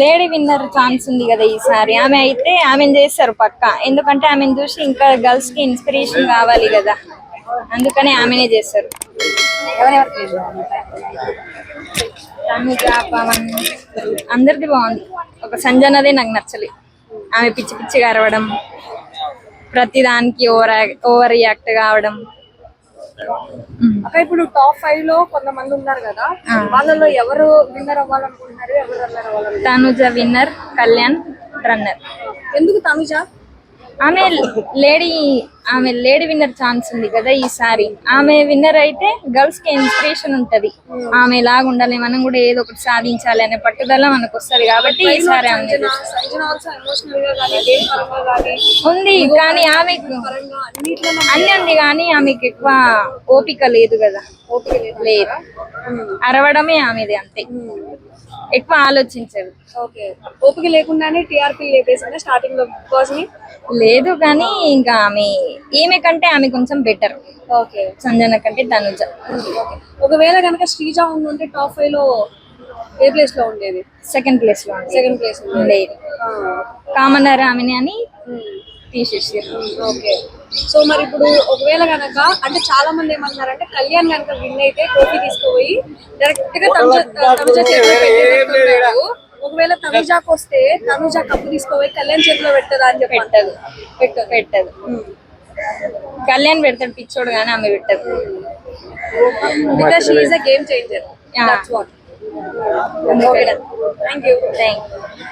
Lady winner chance ఉంది కదా ఈసారి. ఆమె అయితే ఆమెను చేస్తారు పక్క. ఎందుకంటే ఆమెను చూసి ఇంకా గర్ల్స్కి ఇన్స్పిరేషన్ కావాలి కదా. అందుకని ఆమెనే చేస్తారు అందరిది బాగుంది. ఒక సంజనదే నాకు నచ్చలేదు ఆమె పిచ్చి పిచ్చిగా అరవడం ప్రతి దానికి ఓవర్ ఓవర్ రియాక్ట్ కావడం. అక్క ఇప్పుడు టాప్ ఫైవ్లో కొంతమంది ఉన్నారు కదా. వాళ్ళలో ఎవరు విన్నర్ అవ్వాలనుకుంటున్నారు ఎవరు రన్నర్ అవ్వాలనుకుంటున్నారు? తనుజ విన్నర్ కళ్యాణ్ రన్నర్ ఎందుకు తనుజ? ఆమె లేడీ ఆమె లేడీ విన్నర్ ఛాన్స్ ఉంది కదా ఈసారి ఆమె విన్నర్ అయితే గర్ల్స్కి ఇన్స్పిరేషన్ ఉంటది. ఆమె లాగా ఉండాలి మనం కూడా ఏదో ఒకటి సాధించాలి అనే పట్టుదల మనకు వస్తది కాబట్టి ఈసారి ఆమె ఉంది కానీ అన్నిట్లో అన్ని ఉంది కానీ ఆమెకు ఎక్కువ ఓపిక లేదు కదా. ఓపిక లేదు లేదు. అరవడమే ఆమెది అంతే. ఎక్కువ ఆలోచించదు. ఓకే. ఓపిక లేకుండానే టీఆర్పీ లేపేసిందా స్టార్టింగ్లో బిగ్ని లేదు కానీ ఇంకా ఆమె ఈమె కంటే ఆమె కొంచెం బెటర్. ఓకే. సంజన కంటే తనుజ. ఒకవేళ కనుక శ్రీజ ఉండుంటే టాప్ ఫైవ్లో ఏ ప్లేస్లో ఉండేది? సెకండ్ ప్లేస్లో. సెకండ్ ప్లేస్ ఉండేది. కామనర్ ఆమెని అని తీసేసారు. ఓకే. సో మరి ఇప్పుడు ఒకవేళ కనుక అంటే చాలా మంది ఏమంటున్నారంటే కళ్యాణ్ కనుక విన్ అయితే ట్రోఫీ తీసుకుపోయి డైరెక్ట్గా తనుజ తనుజ చేతిలో పెట్టేటట్టున్నారు. ఒకవేళ తనుజాకి వస్తే తనుజ కప్పు తీసుకుపోయి కళ్యాణ్ చేతిలో పెట్టదా అని చెప్పి పెట్టదు. పెట్టదు. పెట్టదు. కళ్యాణ్ పెడతాడు పిచ్చోడు కానీ ఆమె పెట్టదు. Because she is a game changer. That's what thank you thank